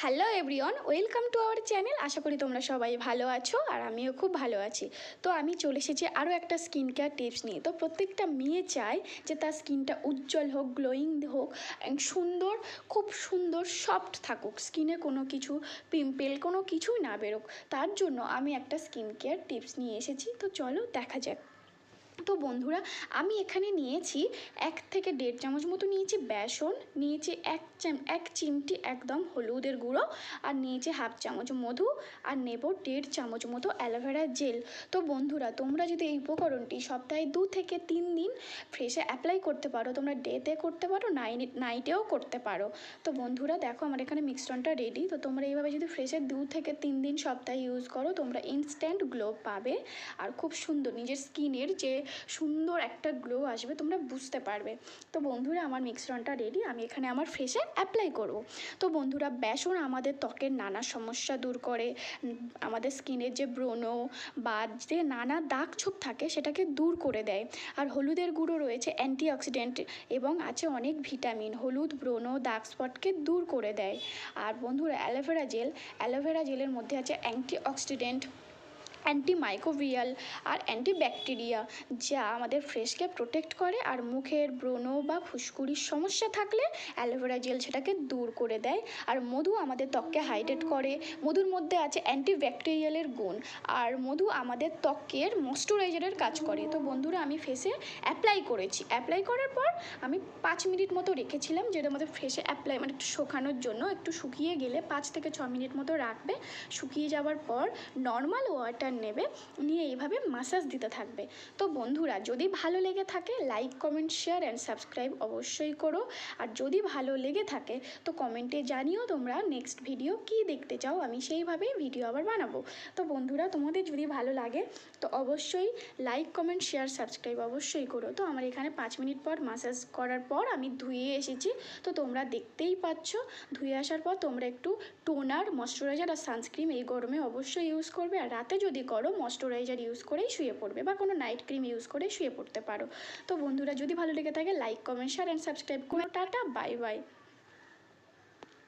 Hello everyone welcome to our channel আশা করি তোমরা সবাই ভালো আছো আর আমিও খুব ভালো আছি। তো আমি চলে এসেছি আরও একটা স্কিন কেয়ার টিপস নিয়ে। তো প্রত্যেকটা মেয়ে চায় যে তার স্কিনটা উজ্জ্বল হোক গ্লোয়িং হোক সুন্দর, খুব সুন্দর সফট থাকুক। স্কিনে কোনো কিছু পিম্পল কোনো কিছুই না বেরোক। তার জন্য আমি একটা স্কিন কেয়ার টিপস নিয়ে এসেছি। তো চলো দেখা যাক। তো বন্ধুরা, আমি এখানে নিয়েছি এক থেকে দেড় চামচ মতো নিয়েছি বেসন, নিয়েছি এক চাম এক চিমটি একদম হলুদের গুঁড়ো, আর নিয়েছি হাফ চামচ মধু, আর নেব দেড় চামচ মতো অ্যালোভেরা জেল। তো বন্ধুরা, তোমরা যদি এই উপকরণটি সপ্তাহে দু থেকে তিন দিন ফ্রেশে অ্যাপ্লাই করতে পারো, তোমরা ডেতে করতে পারো নাইট নাইটেও করতে পারো। তো বন্ধুরা, দেখো আমার এখানে মিক্সটনটা রেডি তো তোমরা এইভাবে যদি ফ্রেশে দু থেকে তিন দিন সপ্তাহে ইউজ করো, তোমরা ইনস্ট্যান্ট গ্লো পাবে। আর খুব সুন্দর, নিজের স্কিনের যে সুন্দর একটা গ্লো আসবে, তোমরা বুঝতে পারবে। তো বন্ধুরা, আমার মিক্সরনটা রেডি আমি এখানে আমার ফেসে অ্যাপ্লাই করব। তো বন্ধুরা, বেসন আমাদের ত্বকের নানা সমস্যা দূর করে, আমাদের স্কিনের যে ব্রণ বা যে নানা দাগ ছোপ থাকে, সেটাকে দূর করে দেয়। আর হলুদের গুঁড়ো রয়েছে অ্যান্টিঅক্সিডেন্ট এবং আছে অনেক ভিটামিন হলুদ, ব্রণ দাগ স্পটকে দূর করে দেয়। আর বন্ধুরা অ্যালোভেরা জেল অ্যালোভেরা জেলের মধ্যে আছে অ্যান্টিঅক্সিডেন্ট অ্যান্টিমাইক্রোবিয়াল আর অ্যান্টিব্যাকটেরিয়া যা আমাদের ফ্রেশকে প্রোটেক্ট করে আর মুখের ব্রণ বা ফুসকুড়ির সমস্যা থাকলে অ্যালোভেরা জেল সেটাকে দূর করে দেয়। আর মধু আমাদের ত্বককে হাইড্রেট করে। মধুর মধ্যে আছে অ্যান্টিব্যাকটেরিয়ালের গুণ। আর মধু আমাদের ত্বকের ময়শ্চারাইজারের কাজ করে। তো বন্ধুরা, আমি ফেসে অ্যাপ্লাই করেছি। অ্যাপ্লাই করার পর আমি পাঁচ মিনিট মতো রেখেছিলাম যেটা আমাদের ফেসে অ্যাপ্লাই মানে একটু শুকানোর জন্য। একটু শুকিয়ে গেলে পাঁচ থেকে ছ মিনিট মতো রাখবে। শুকিয়ে যাওয়ার পর নর্মাল ওয়াটার নেবে, নিয়ে এইভাবে মাসাজ দিতে থাকবে। তো বন্ধুরা, যদি ভালো লেগে থাকে like comment share and subscribe অবশ্যই করো। আর যদি ভালো লেগে থাকে, তো কমেন্টে জানিও তোমরা নেক্সট ভিডিও কি দেখতে চাও, আমি সেইভাবেই ভিডিও আবার বানাবো। তো বন্ধুরা, তোমাদের যদি ভালো লাগে, তো অবশ্যই লাইক কমেন্ট শেয়ার সাবস্ক্রাইব অবশ্যই করো। তো আমার এখানে পাঁচ মিনিট পর মাসাজ করার পর আমি ধুয়ে এসেছি। তো তোমরা দেখতেই পাচ্ছ, ধুয়ে আসার পর তোমরা একটু টোনার ময়শ্চারাইজার আর সানস্ক্রিন এই গরমে অবশ্যই ইউজ করবে। আর রাতে যদি করো ময়শ্চারাইজার ইউজ করেই শুয়ে পড়বে বা কোনো নাইট ক্রিম ইউজ করে শুয়ে পড়তে পারো। তো বন্ধুরা, যদি ভালো লেগে থাকে like comment share and subscribe করো। Tata bye bye